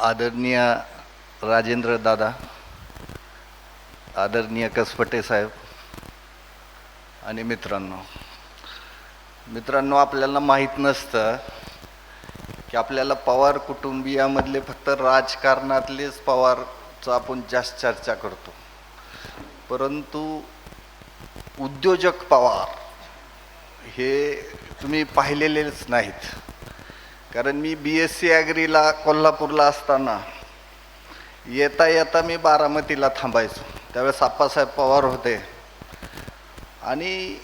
आदरणीय राजेंद्र दादा आदरणीय कसपटे साहेब आणि मित्रांनो. मित्रांनो आपल्याला माहीत नसतं की आपल्याला पवार कुटुंबियामधले फक्त राजकारणातलेच पवारचं आपण जास्त चर्चा करतो. परंतु उद्योजक पवार हे तुम्ही पाहिलेलेच नाहीत. कारण मी बी एस सी ॲग्रीला कोल्हापूरला असताना येता येता मी बारामतीला थांबायचो. त्यावेळेस आप्पासाहेब पवार होते. आणि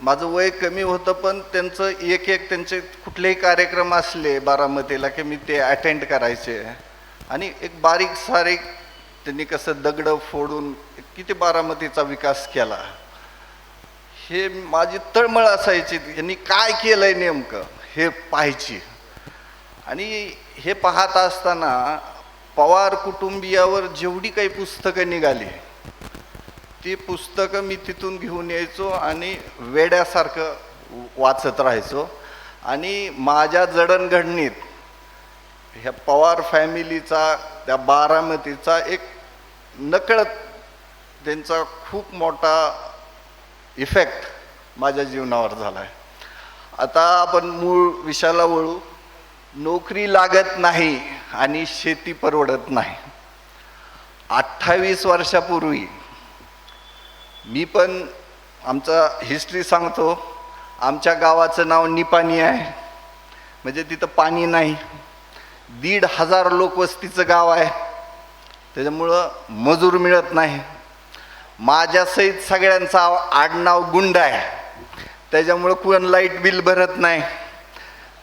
माझं वय कमी होतं पण त्यांचं एक एक त्यांचे कुठलेही कार्यक्रम असले बारामतीला की मी ते अटेंड करायचे. आणि एक बारीक सारीक त्यांनी कसं दगडं फोडून किती बारामतीचा विकास केला. हे माझी तळमळ असायची. यांनी काय केलं आहे नेमकं हे पाहायची. आणि हे पाहत असताना पवार कुटुंबियावर जेवढी काही पुस्तकं निघाली ती पुस्तकं मी तिथून घेऊन यायचो आणि वेड्यासारखं वाचत राहायचो. आणि माझ्या जडणघडणीत ह्या पवार फॅमिलीचा त्या बारामतीचा एक नकळत त्यांचा खूप मोठा इफेक्ट माझ्या जीवनावर झाला आहे आता आपण मूळ विषयाला वळू. नोकरी लागत नाही आणि शेती परवडत नाही. अठ्ठावीस वर्षापूर्वी मी पण आमचा हिस्ट्री सांगतो. आमच्या गावाचं नाव निपाणी आहे. म्हणजे तिथं पाणी नाही. दीड हजार लोकवस्तीचं गाव आहे. त्याच्यामुळं मजूर मिळत नाही. माझ्यासहित सगळ्यांचा आडनाव गुंड आहे. त्याच्यामुळं कोण लाइट बिल भरत नाही.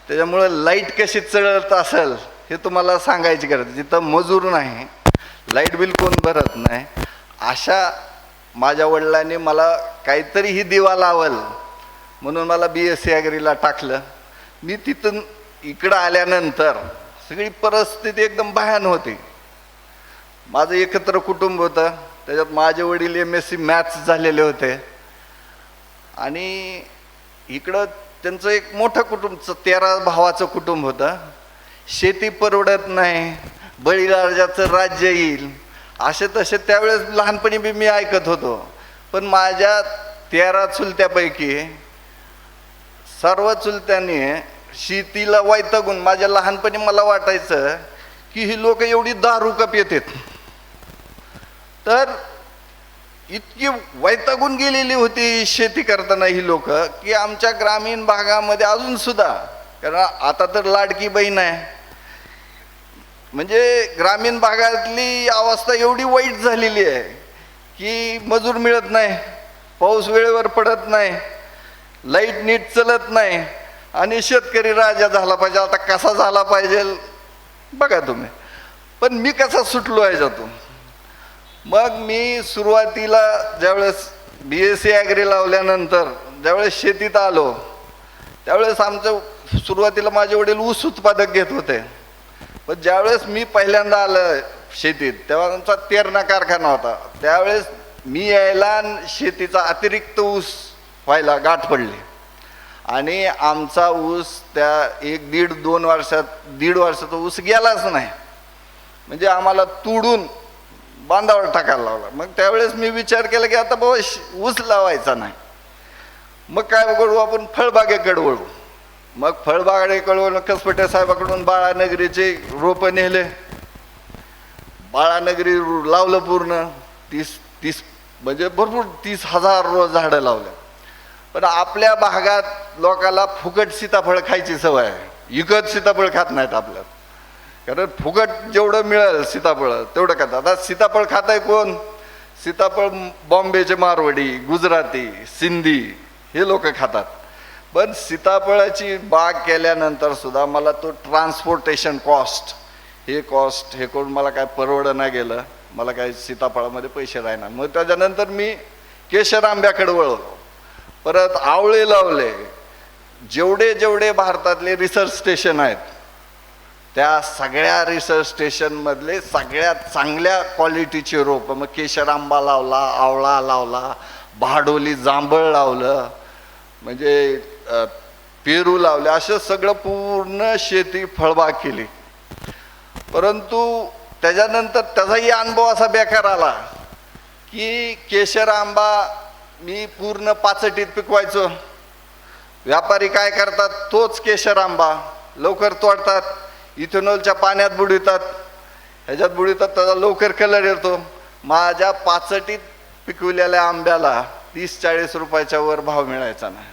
त्याच्यामुळं लाइट कशी चढत असेल हे तुम्हाला सांगायची गरज जिथं मजूर नाही लाइट बिल कोण भरत नाही अशा माझ्या वडिलांनी मला काहीतरी ही दिवा लावल. म्हणून मला बी एस सी ॲग्रीला टाकलं. मी तिथून इकडं आल्यानंतर सगळी परिस्थिती एकदम भयान होती. माझं एकत्र कुटुंब होतं. त्याच्यात माझे वडील एम एस सी मॅथ्स झालेले होते. आणि इकडं त्यांचं एक मोठं कुटुंब तेरा भावाचं कुटुंब होतं. शेती परवडत नाही बळीराजाचं राज्य येईल. असे तसे त्यावेळेस लहानपणी बी मी ऐकत होतो. पण माझ्या तेरा चुलत्यापैकी सर्व चुलत्यांनी शेतीला वैतागून माझ्या लहानपणी मला वाटायचं की ही लोक एवढी दारू कप येतात. तर इतकी वैतागून गेलेली होती शेती करताना ही लोक की आमच्या ग्रामीण भागामध्ये अजून सुद्धा कारण आता तर लाडकी बहीण आहे. म्हणजे ग्रामीण भागातली अवस्था एवढी वाईट झालेली आहे की मजूर मिळत नाही पाऊस वेळेवर पडत नाही लाइट नीट चलत नाही आणि शेतकरी राजा झाला पाहिजे आता कसा झाला पाहिजे बघा तुम्ही. पण मी कसा सुटलो याच्यातून? मग मी सुरुवातीला ज्यावेळेस बी एस सी ॲग्री लावल्यानंतर ज्यावेळेस शेतीत आलो त्यावेळेस आमचं सुरुवातीला माझे वडील ऊस उत्पादक घेत होते. पण ज्यावेळेस मी पहिल्यांदा आलं शेतीत तेव्हा आमचा तेरणा कारखाना होता. त्यावेळेस मी यायला शेतीचा अतिरिक्त ऊस व्हायला गाठ पडली. आणि आमचा ऊस त्या एक दीड दोन वर्षात दीड वर्षाचा ऊस गेलाच नाही. म्हणजे आम्हाला तुडून बांधावर टाकायला लावला. मग त्यावेळेस मी विचार केला की आता बाबा श- ऊस लावायचा नाही. मग काय वळू आपण? फळबागेकडे वळू मग फळबागेकडे वळून कसपटे साहेबाकडून बाळानगरीचे रोपं नेले. बाळानगरी लावलं पूर्ण. तीस तीस म्हणजे भरपूर तीस हजार रोज झाडं लावलं. पण आपल्या भागात लोकाला फुकट सीताफळ खायची सवय आहे. इकत सीताफळ खात नाहीत आपल्यात. कारण फुकट जेवढं मिळेल सीताफळ तेवढं खातात आता सीताफळ खाताय कोण? सीताफळ बॉम्बेचे मारवाडी गुजराती सिंधी हे लोक खातात. पण सीताफळाची बाग केल्यानंतर सुद्धा मला तो ट्रान्सपोर्टेशन कॉस्ट हे कॉस्ट हे करून मला काय परवडं नाही गेलं. मला काय सीताफळामध्ये पैसे राहणार. मग त्याच्यानंतर मी केशर आंब्याकडे वळवलो परत आवळे लावले. जेवढे जेवढे भारतातले रिसर्च स्टेशन आहेत त्या सगळ्या रिसर्च स्टेशनमधले सगळ्यात चांगल्या क्वालिटीचे रोपं मग केशर आंबा लावला आवळा लावला भाडोली जांभळ लावलं म्हणजे पेरू लावले असं सगळं पूर्ण शेती फळबाग केली. परंतु त्याच्यानंतर त्याचाही अनुभव असा बेकार आला की केशर आंबा मी पूर्ण पाचटीत पिकवायचो. व्यापारी काय करतात तोच केशर आंबा लवकर तोडतात. इथेनॉलच्या पाण्यात बुडवितात. ह्याच्यात बुडवितात त्याचा लवकर कलर येतो. माझ्या पाचटीत पिकवलेल्या आंब्याला तीस चाळीस रुपयाच्या वर भाव मिळायचा नाही.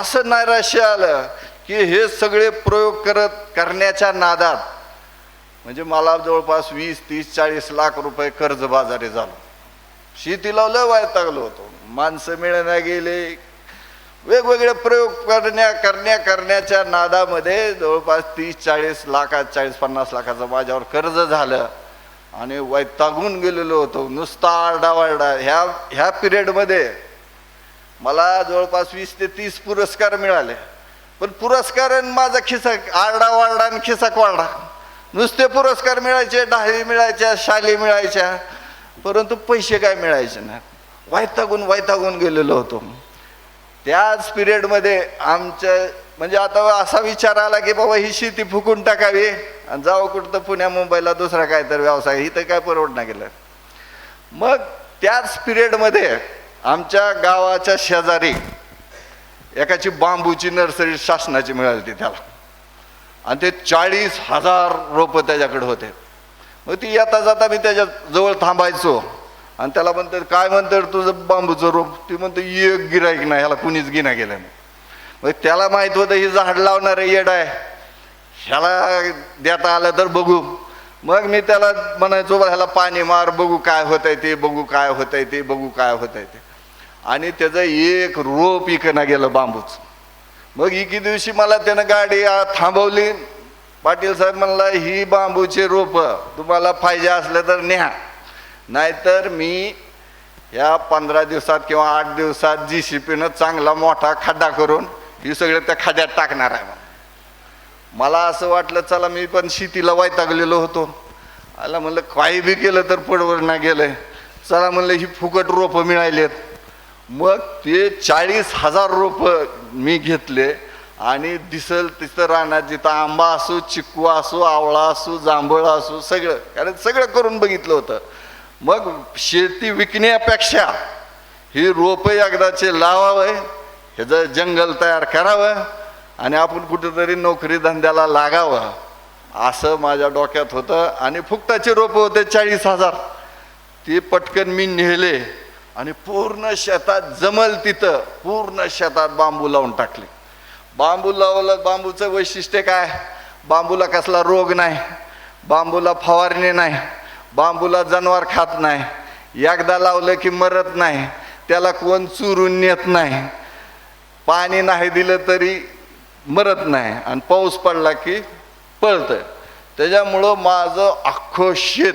असं नैराश्य आलं की हे सगळे प्रयोग करत करण्याच्या नादात. म्हणजे मला जवळपास वीस तीस चाळीस लाख रुपये कर्ज बाजारी झालो. शेतीला लय तागलो होतो. माणसं मिळण्या गेले वेगवेगळे प्रयोग करण्या करण्या करण्याच्या नादामध्ये जवळपास तीस चाळीस लाखात चाळीस पन्नास लाखाचं माझ्यावर कर्ज झालं. आणि वैतागून गेलेलो होतो. नुसता आरडावारडा ह्या ह्या पिरियडमध्ये मला जवळपास वीस ते तीस पुरस्कार मिळाले. पण पुरस्कार आणि माझा खिसा आरडा आणि खिसक वारडा नुसते पुरस्कार मिळायचे डाळी मिळायच्या शाली मिळायच्या. परंतु पैसे काय मिळायचे नाही वैतागून वैतागून गेलेलो होतो. त्याच पिरियडमध्ये आमच्या म्हणजे आता असा विचार आला की बाबा ही शेती फुकून टाकावी आणि जावं कुठं तर पुण्या मुंबईला दुसरा काय तर व्यवसाय इथं काय परवडना गेलं मग त्याच पिरियडमध्ये आमच्या गावाच्या शेजारी एकाची बांबूची नर्सरी शासनाची मिळाली ती त्याला. आणि ते चाळीस हजार रोपं त्याच्याकडे होते. मग ती येता जाता मी त्याच्याजवळ थांबायचो. आणि त्याला म्हणतात काय म्हणतात तुझं बांबूचं रोप? ती म्हणतो एक गिराईक नाही ह्याला कुणीच गिना गेलं नाही. मग त्याला माहीत होतं ही झाड लावणार येड आहे. ह्याला देता आलं तर बघू. मग मी त्याला म्हणायचो ह्याला पाणी मार बघू काय होत आहे ते बघू काय होत आहे ते बघू काय होत आहे ते. आणि त्याचं एक रोप इकना गेलं बांबूच. मग एके दिवशी मला त्यानं गाडी थांबवली. पाटील साहेब म्हणला ही बांबूची रोप तुम्हाला पाहिजे असलं तर न्या. नाहीतर मी या पंधरा दिवसात किंवा आठ दिवसात जी सी पीनं चांगला मोठा खड्डा करून ही सगळं त्या खड्ड्यात टाकणार आहे मला असं वाटलं चला मी पण शेतीला वैतागलेलो होतो. आला म्हणलं काही बी केलं तर पडवर ना गेलंय. चला म्हणलं ही फुकट रोपं मिळालेत. मग ते चाळीस हजार रोपं मी घेतले आणि दिसल तिथं राहणार जिथं आंबा असो चिक्कू असो आवळा असो जांभळ असू सगळं. कारण सगळं करून बघितलं होतं. मग शेती विकण्यापेक्षा ही रोपं एकदाचे लावावं ह्याचं जंगल तयार करावं आणि आपण कुठेतरी नोकरी धंद्याला लागावं असं माझ्या डोक्यात होतं. आणि फुकटाचे रोपं होते चाळीस हजार. ते पटकन मी नेले आणि पूर्ण शेतात जमल तिथं पूर्ण शेतात बांबू लावून टाकले. बांबू लावलं बांबूचं वैशिष्ट्य काय? बांबूला कसला रोग नाही. बांबूला फवारणी नाही. बांबूला जनावर खात नाही. एकदा लावलं की मरत नाही. त्याला कोण चुरून नेत नाही. पाणी नाही दिलं तरी मरत नाही. आणि पाऊस पडला की पळतं त्याच्यामुळं माझं अख्खं शेत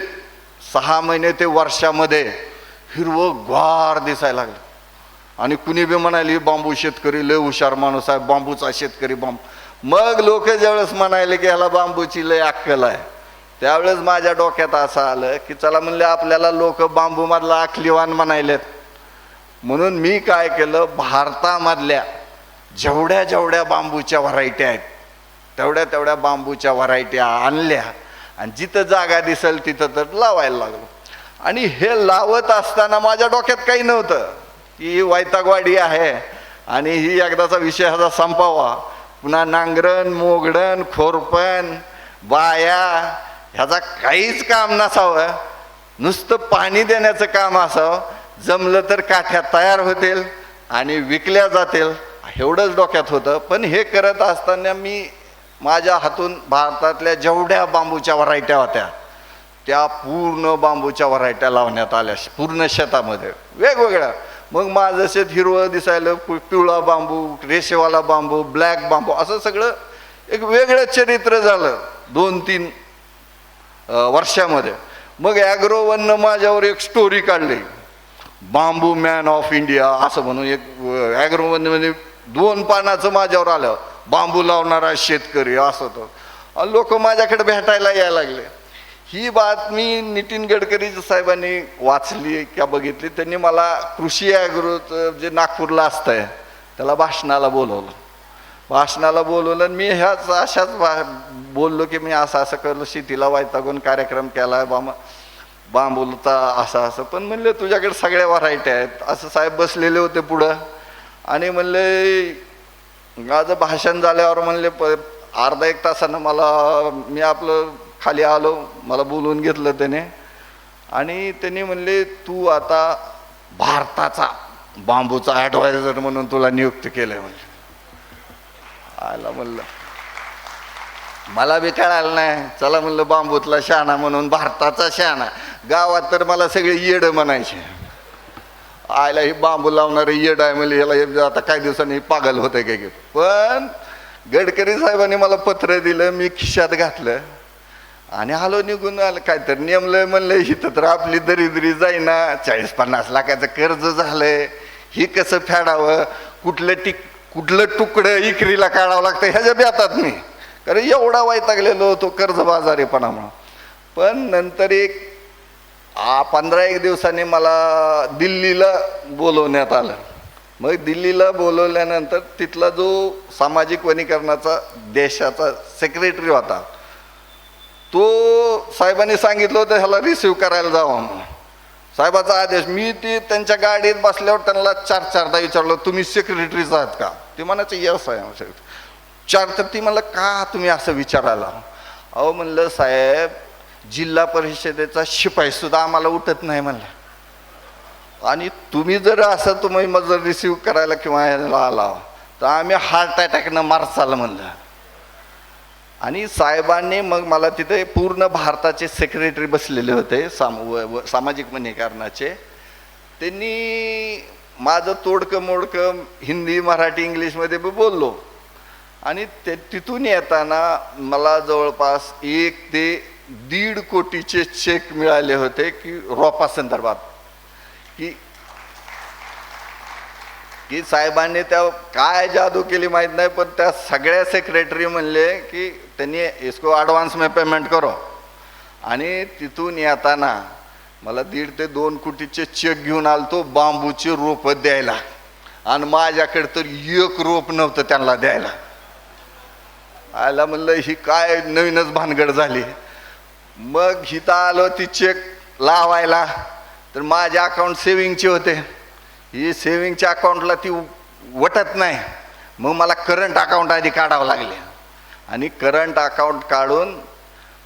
सहा महिने ते वर्षामध्ये हिरवं ग्वार दिसायला लागलं. आणि कुणी बी म्हणाली बांबू शेतकरी लय हुशार माणूस आहे. बांबूचा शेतकरी बांबू. मग लोक ज्यावेळेस म्हणायले की ह्याला बांबूची लय अक्कल आहे. त्यावेळेस माझ्या डोक्यात असं आलं की चला म्हणले आपल्याला लोक बांबूमधला अखलीवान म्हणायलेत. म्हणून मी काय केलं भारतामधल्या जेवढ्या जेवढ्या बांबूच्या व्हरायट्या आहेत तेवढ्या तेवढ्या बांबूच्या व्हरायट्या आणल्या आणि जिथं जागा दिसेल तिथं तर लावायला लागलो. आणि हे लावत असताना माझ्या डोक्यात काही नव्हतं की ही वैतागवाडी आहे आणि ही एकदाचा विषय असा संपावा. पुन्हा नांगरण मोगडण खोरपण बाया ह्याचा काहीच काम नसावं. नुसतं पाणी देण्याचं काम असावं. जमलं तर काठ्या तयार होतील आणि विकल्या जातील. एवढंच डोक्यात होतं. पण हे करत असताना मी माझ्या हातून भारतातल्या जेवढ्या बांबूच्या व्हरायट्या होत्या त्या पूर्ण बांबूच्या व्हरायट्या लावण्यात आल्या. पूर्ण शेतामध्ये. वेगवेगळ्या. मग माझं शेत हिरवं दिसायला. पिवळा बांबू रेशेवाला बांबू ब्लॅक बांबू असं सगळं एक वेगळं चरित्र झालं. दोन तीन वर्षामध्ये. मग ॲग्रोवननं माझ्यावर एक स्टोरी काढली. बांबू मॅन ऑफ इंडिया असं म्हणून एक ॲग्रोवनमध्ये म्हणजे दोन पानाचं माझ्यावर आलं. बांबू लावणारा शेतकरी असं तो. लोक माझ्याकडे भेटायला यायला लागले. ही बातमी नितीन गडकरी साहेबांनी वाचली किंवा बघितली. त्यांनी मला कृषी ॲग्रोचं जे नागपूरला असतंय त्याला भाषणाला बोलवलं. भाषणाला बोलवलं आणि मी ह्याच अशाच भा- बोललो की मी असं असं करलो शेतीला वायतागून कार्यक्रम केला बामा बांबूलचा असं असं. पण म्हणले तुझ्याकडे सगळ्या व्हरायटी आहेत. असं साहेब बसलेले होते पुढं. आणि म्हणले माझं भाषण झाल्यावर म्हणले प अर्धा एक तासानं मला मी आपलं खाली आलो मला बोलवून घेतलं त्याने. आणि त्यांनी म्हणले तू आता भारताचा बांबूचा ॲडवायझर म्हणून तुला नियुक्त केलं म्हणजे आला म्हणलं. मला बी कळालं नाही. चला म्हणलं बांबूतला शहाणा म्हणून भारताचा शहाणा गावात तर मला सगळे येड म्हणायचे. आयला ही बांबू लावणारे येड आहे म्हणजे याला हे आता काही दिवसांनी पागल होते काय की पण गडकरी साहेबांनी मला पत्र दिलं मी खिशात घातलं. आणि आलो निघून आलं. काय तर नेमलंय म्हणलं इथं तर आपली दरिद्री जाईना. चाळीस पन्नास लाखाचं कर्ज झालंय. ही कसं फेडावं? कुठलं टिक कुठलं तुकडं इकरीला काढावं लागतं ह्याच्या बेतात मी. कारण एवढा वैतागलेलो होतो कर्जबाजारीपणा म्हणून. पण नंतर एक पंधरा एक दिवसांनी मला दिल्लीला बोलवण्यात आलं. मग दिल्लीला बोलवल्यानंतर तिथला जो सामाजिक वनीकरणाचा देशाचा सेक्रेटरी होता तो साहेबांनी सांगितलं होतं ह्याला रिसिव्ह करायला जावा म्हणून. साहेबाचा आदेश मी ती त्यांच्या गाडीत बसल्यावर त्यांना चार चारदा विचारलं तुम्ही सेक्रेटरीच आहात का? ते म्हणायचं यस आहे चार तर ती म्हणलं का तुम्ही असं विचारायला? अहो म्हणलं साहेब जिल्हा परिषदेचा शिपाई सुद्धा आम्हाला उठत नाही म्हणलं. आणि तुम्ही जर असं तुम्ही मग जर रिसिव्ह करायला किंवा ह्याला आला तर आम्ही हार्ट अटॅकनं मारचाल म्हणलं. आणि साहेबांनी मग मला तिथे पूर्ण भारताचे सेक्रेटरी बसलेले होते साम व- व- सामाजिक वनीकरणाचे त्यांनी माझं तोडकं मोडकं हिंदी मराठी इंग्लिशमध्ये बी बोललो. आणि ते तिथून येताना मला जवळपास एक ते दीड कोटीचे चेक मिळाले होते की रोपा संदर्भात की की साहेबांनी त्या काय जादू केली माहीत नाही पण त्या सगळ्या सेक्रेटरी म्हणले की त्यांनी इसको ॲडव्हान्स मे पेमेंट करो. आणि तिथून येताना मला दीड ते दोन कोटीचे चेक घेऊन आलतो बांबूचे रोपं द्यायला. आणि माझ्याकडे तर एक रोप नव्हतं त्यांना द्यायला. आयला म्हणलं ही काय नवीनच भानगड झाली. मग हिथं आलो ती चेक लावायला. तर माझे अकाउंट सेविंगचे होते. ही सेविंगच्या अकाउंटला ती वटत नाही. मग मला करंट अकाउंट आधी काढावं लागले. आणि करंट अकाउंट काढून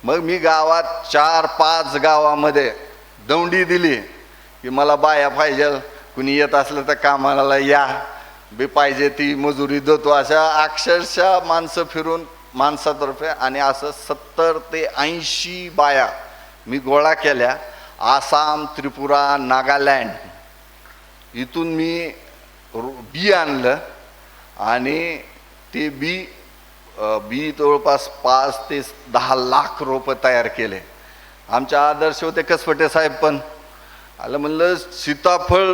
मग मी गावात चार पाच गावामध्ये दौंडी दिली की मला बाया पाहिजे. कुणी येत असलं तर कामाला या. बी पाहिजे ती मजुरी देतो अशा अक्षरशः माणसं फिरून माणसातर्फे आणि असं सत्तर ते ऐंशी बाया मी गोळा केल्या. आसाम त्रिपुरा नागालँड. इथून मी रो- बी आणलं आणि ते बी बी जवळपास पाच ते दहा लाख रोपं तयार केले. आमच्या आदर्श होते कसपटे साहेब पण. आलं म्हणलं सीताफळ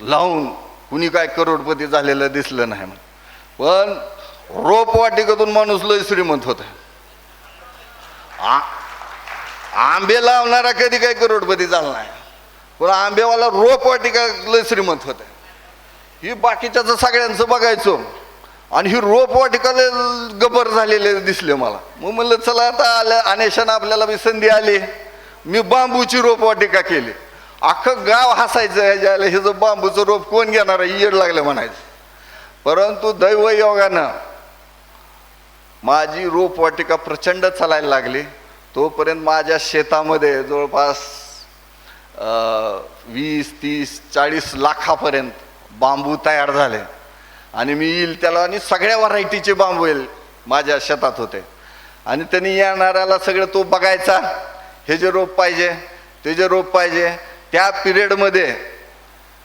लावून कुणी काय करोडपती झालेलं दिसलं नाही मग पण रोपवाटिकेतून माणूस लय श्रीमंत होता. आंबे लावणारा कधी काही करोडपती झाला नाही. पण आंबेवाला रोपवाटिका लय श्रीमंत होता ही बाकीच्याचं सगळ्यांचं बघायचो. आणि ही रोप वाटिका गबर झालेले दिसले मला. मग म्हणलं चला आता आल्या अनेशानं आपल्याला बी संधी आली. मी बांबूची रोप वाटिका केली. अख्खं गाव हसायचं ह्याच्या हे जो बांबूचं रोप कोण घेणार आहे? येड लागलं म्हणायचं. परंतु दैव योगानं माझी रोपवाटिका प्रचंड चालायला लागली. तोपर्यंत माझ्या शेतामध्ये जवळपास वीस तीस चाळीस लाखापर्यंत बांबू तयार झाले. आणि मी येईल त्याला आणि सगळ्या व्हरायटीचे बांबू येईल माझ्या शेतात होते. आणि त्यांनी येणाऱ्याला सगळं तो बघायचा हे जे रोप पाहिजे ते जे रोप पाहिजे त्या पिरियडमध्ये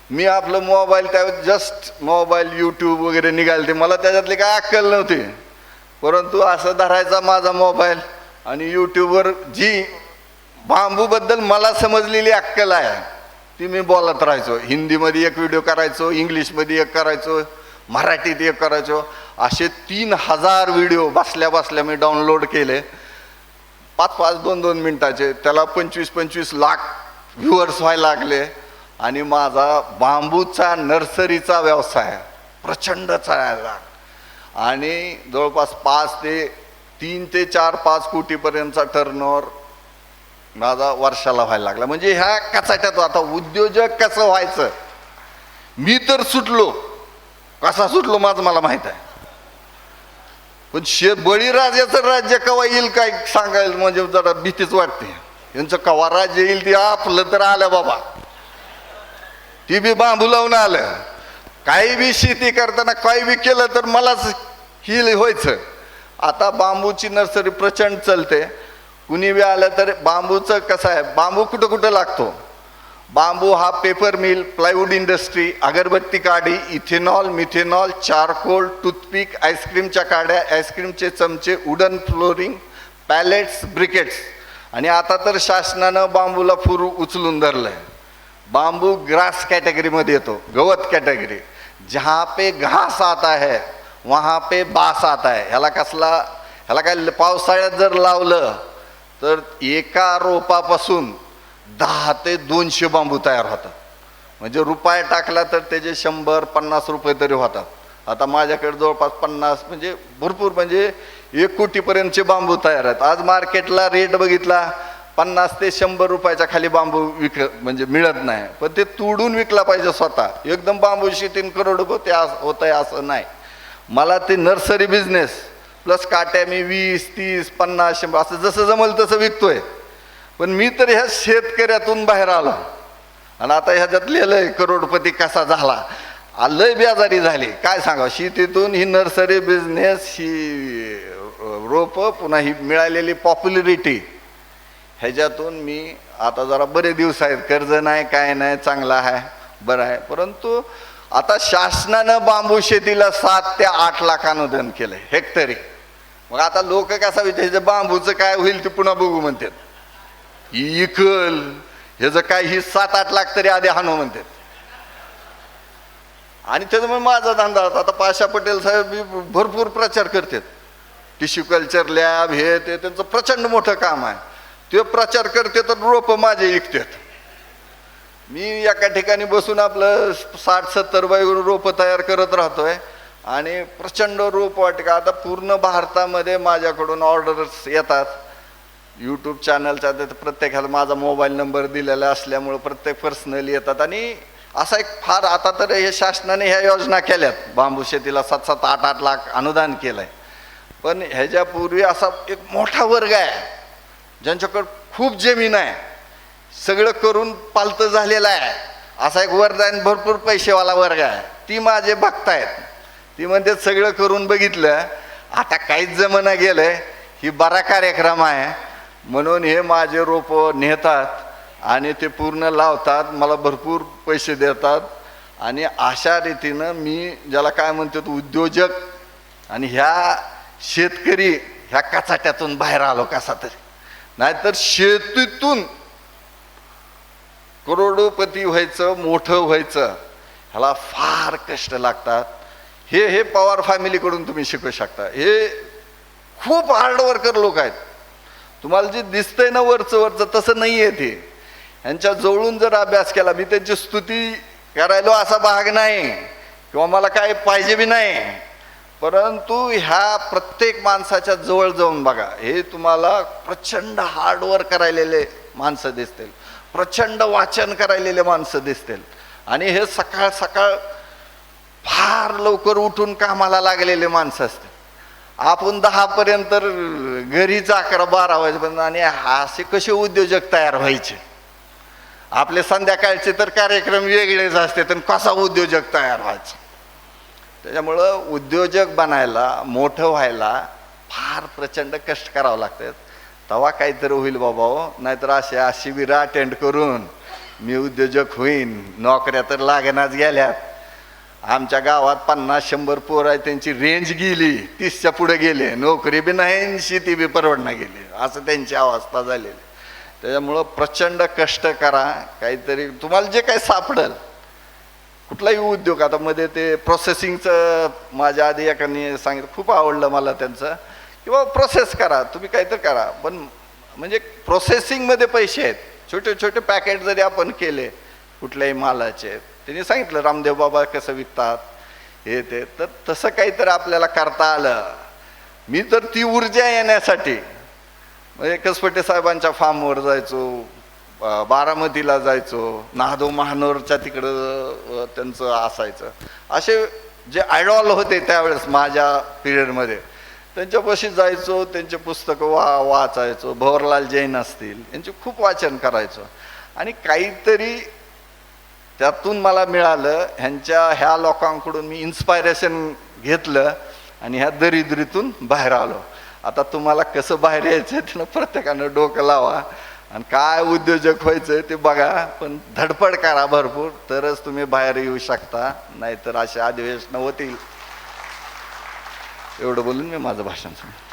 मी आपलं मोबाईल त्या जस्ट मोबाईल यूट्यूब वगैरे निघाले ते मला त्याच्यातली काय अक्कल नव्हती. परंतु असं धरायचा माझा मोबाईल आणि यूट्यूबवर जी बांबूबद्दल मला समजलेली अक्कल आहे. ती मी बोलत राहायचो. हिंदीमध्ये एक व्हिडिओ करायचो इंग्लिशमध्ये एक करायचो मराठीत एक करायचो. असे तीन हजार व्हिडिओ बसल्या बसल्या मी डाउनलोड केले. पाच पाच दोन दोन मिनटाचे. त्याला पंचवीस पंचवीस लाख व्ह्युअर्स व्हायला लागले. आणि माझा बांबूचा नर्सरीचा व्यवसाय प्रचंड चालायला आणि जवळपास पाच ते तीन ते चार पाच कोटीपर्यंतचा टर्नओव्हर माझा वर्षाला व्हायला लागला. म्हणजे ह्या कचाट्यात आता उद्योजक कसं व्हायचं? मी तर सुटलो. कसा सुटलो माझं मला माहीत आहे. पण शे बळीराजाचं राज्य कवा येईल काय सांगायला म्हणजे जरा भीतीच वाटते. यांचं कवा राज्य येईल ते आपलं तर आलं बाबा. ती बी बांबू लावून आलं. काही बी शेती करताना काही बी केलं तर मलाच हिल व्हायचं आता बांबूची नर्सरी प्रचंड चालते. कुणी बी आलं तर बांबूचं कसं आहे बांबू कुठं कुठं लागतो? बांबू हा पेपर मिल प्लायवूड इंडस्ट्री अगरबत्ती काडी इथेनॉल मिथेनॉल चारकोल टूथपिक आईस्क्रीमच्या काड्या आईस्क्रीमचे चमचे वुडन फ्लोरिंग पॅलेट्स ब्रिकेट्स. आणि आता तर शासनानं बांबूला फुर उचलून धरलं आहे बांबू ग्रास कॅटेगरीमध्ये येतो गवत कॅटेगरी. जहाँ पे घास आता है वहाँ पे बास आता है. ह्याला कसला ह्याला काय पावसाळ्यात जर लावलं तर एका रोपापासून दहा ते दोनशे बांबू तयार होतात. म्हणजे रुपये टाकला तर त्याचे शंभर पन्नास रुपये तरी होतात. आता माझ्याकडे जवळपास पन्नास म्हणजे भरपूर म्हणजे एक कोटीपर्यंतचे बांबू तयार आहेत. आज मार्केटला रेट बघितला पन्नास ते शंभर रुपयाच्या खाली बांबू विक म्हणजे मिळत नाही. पण ते तोडून विकला पाहिजे स्वतः. एकदम बांबू शेतीन ते होत आहे असं नाही. मला ते नर्सरी बिझनेस प्लस काट्या मी वीस तीस पन्नास शंभर असं जसं जमल तसं विकतोय. पण मी तर ह्या शेतकऱ्यातून बाहेर आलो. आणि आता ह्याच्यात लिहिलंय करोडपती कसा झाला? लय बेजारी झाली. काय सांगा शेतीतून ही नर्सरी बिझनेस ही रोप पुन्हा ही मिळालेली पॉप्युलरिटी ह्याच्यातून मी आता जरा बरे दिवस आहेत. कर्ज नाही काय नाही चांगला आहे बरं आहे. परंतु आता शासनानं बांबू शेतीला सात ते आठ लाख अनुदान केलंय. हेक्टरी. मग आता लोक कसा विचारायचं बांबूचं काय होईल ते पुन्हा बघू म्हणतात. इकल ह्याचं काय ही सात आठ लाख तरी आधी हाणू म्हणतात. आणि त्याच्यामुळे माझा धंदा आता पाशा पटेल साहेब भरपूर प्रचार करतात. टिश्यू कल्चर लॅब हे ते त्यांचं प्रचंड मोठं काम आहे. ते प्रचार करते तर रोप माझे विकतात. मी एका ठिकाणी बसून आपलं साठ सत्तर बाय रोप तयार करत राहतोय. आणि प्रचंड रोप वाटिका. आता पूर्ण भारतामध्ये माझ्याकडून ऑर्डर्स येतात. यूट्यूब चॅनलचा तर प्रत्येकाला माझा मोबाईल नंबर दिलेला असल्यामुळं प्रत्येक पर्सनली येतात. आणि असा एक फार आता तर हे शासनाने ह्या योजना केल्यात. बांबू शेतीला सात सात आठ आठ लाख अनुदान केलंय. पण ह्याच्यापूर्वी असा एक मोठा वर्ग आहे. ज्यांच्याकडं खूप जमीन आहे. सगळं करून पालतं झालेलं आहे. असा एक वरदान भरपूर पैसेवाला वर्ग आहे. ती माझे बघतायत ती म्हणते सगळं करून बघितलं आता काहीच जमना गेलंय ही बरा कार्यक्रम आहे. म्हणून हे माझे रोपं नेतात आणि ते पूर्ण लावतात मला भरपूर पैसे देतात आणि अशा रीतीनं मी ज्याला काय म्हणतो तो उद्योजक आणि ह्या शेतकरी ह्या कचाट्यातून बाहेर आलो कसा तरी. नाहीतर शेतीतून करोडोपती व्हायचं मोठं व्हायचं ह्याला फार कष्ट लागतात. हे हे पवार फॅमिलीकडून तुम्ही शिकू शकता. हे खूप हार्डवर्कर लोक आहेत. तुम्हाला जे दिसतंय ना वरचं वरचं तसं नाही आहे ते. यांच्या जवळून जर अभ्यास केला मी त्यांची स्तुती करायलो असा भाग नाही. किंवा मला काय पाहिजे बी नाही. परंतु ह्या प्रत्येक माणसाच्या जवळ जाऊन बघा हे तुम्हाला प्रचंड हार्डवर्क करायलेले माणसं दिसतील. प्रचंड वाचन करायलेले माणसं दिसतील. आणि हे सकाळ सकाळ फार लवकर उठून कामाला लागलेले माणसं असतील आपण दहापर्यंत तर घरीच अकरा बारा वाजेपर्यंत आणि असे कसे उद्योजक तयार व्हायचे? आपले संध्याकाळचे तर कार्यक्रम वेगळेच असते तर कसा उद्योजक तयार व्हायचा? त्याच्यामुळं उद्योजक बनायला मोठं व्हायला फार प्रचंड कष्ट करावं लागतात तेव्हा काहीतरी होईल बाबा हो नाहीतर असे शिबिरं अटेंड करून मी उद्योजक होईन नोकऱ्या तर लागेनाच गेल्यात. आमच्या गावात पन्नास शंभर पोर आहे त्यांची रेंज गेली तीसच्या पुढे गेले. नोकरी बी नाही शेती बी परवडणं गेली. असं त्यांची अवस्था झालेली. त्याच्यामुळं प्रचंड कष्ट करा. काहीतरी तुम्हाला जे काही सापडेल कुठलाही उद्योग आता मध्ये ते प्रोसेसिंगचं माझ्या आधी एकाने सांगितलं खूप आवडलं मला त्यांचं किंवा प्रोसेस करा तुम्ही काहीतरी करा. पण म्हणजे प्रोसेसिंगमध्ये पैसे आहेत. छोटे छोटे पॅकेट जरी आपण केले कुठल्याही मालाचे त्यांनी सांगितलं रामदेव बाबा कसं विकतात? हे ते. तर तसं काहीतरी आपल्याला करता आलं. मी तर ती ऊर्जा येण्यासाठी म्हणजे कसपटे साहेबांच्या फार्मवर जायचो बारामतीला जायचो नाहदो महानोरच्या तिकडं त्यांचं असायचं. असे जे आयडॉल होते त्यावेळेस माझ्या पिरियडमध्ये त्यांच्यापाशी जायचो त्यांचे पुस्तकं वा वाचायचो. भवरलाल जैन असतील यांचे खूप वाचन करायचो. आणि काहीतरी त्यातून मला मिळालं ह्यांच्या ह्या लोकांकडून मी इन्स्पायरेशन घेतलं आणि ह्या दरिद्रीतून बाहेर आलो. आता तुम्हाला कसं बाहेर यायचं त्यानं प्रत्येकानं डोकं लावा. आणि काय उद्योजक व्हायचं ते बघा पण धडपड करा भरपूर. तरच तुम्ही बाहेर येऊ शकता नाहीतर असे अधिवेशनं होतील. एवढं बोलून मी माझं भाषण सांगतो